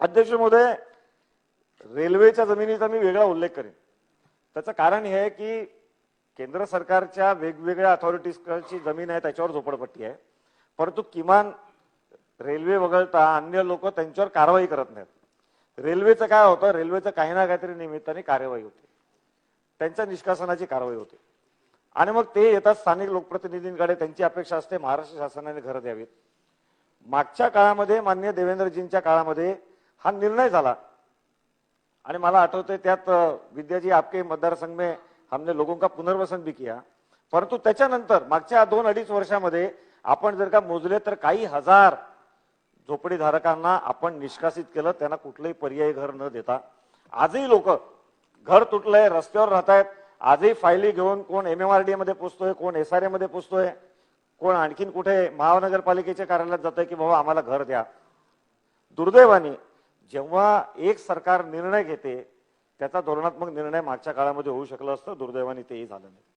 अध्यक्ष महोदय रेल्वेच्या जमिनीचा मी वेगळा उल्लेख करेन. त्याचं कारण हे आहे की केंद्र सरकारच्या वेगवेगळ्या अथॉरिटीजची जमीन आहे त्याच्यावर झोपडपट्टी आहे. परंतु किमान रेल्वे वगळता अन्य लोक त्यांच्यावर कारवाई करत नाहीत. रेल्वेचं काय होतं रेल्वेचं काही ना काहीतरी निमित्ताने कार्यवाही होते. त्यांच्या निष्कासनाची कारवाई होते. आणि मग ते येतात स्थानिक लोकप्रतिनिधींकडे त्यांची अपेक्षा असते महाराष्ट्र शासनाने घरं द्यावीत. मागच्या काळामध्ये मान्य देवेंद्रजींच्या काळामध्ये हा निर्णय झाला. आणि मला आठवतंय त्यात विद्याजी आपके मतदारसंघ में हमने लोगों का पुनर्वसन भी किया. परंतु त्याच्यानंतर मागच्या दोन अडीच वर्षामध्ये आपण जर का मोजले तर काही हजार झोपडीधारकांना आपण निष्कासित केलं त्यांना कुठलंही पर्यायी घर न देता. आजही लोक घर तुटलंय रस्त्यावर राहत आहेत आजही फायली घेऊन कोण एम एम आर डी मध्ये पोचतोय कोण एस आर ए मध्ये पोचतोय कोण आणखीन कुठे महानगरपालिकेच्या कार्यालयात जातोय की बाबा आम्हाला घर द्या. दुर्दैवाने जेव्हा एक सरकार निर्णय घेते त्याचा धोरणात्मक निर्णय मागच्या काळामध्ये होऊ शकला असतं दुर्दैवाने तेही झालं नाही.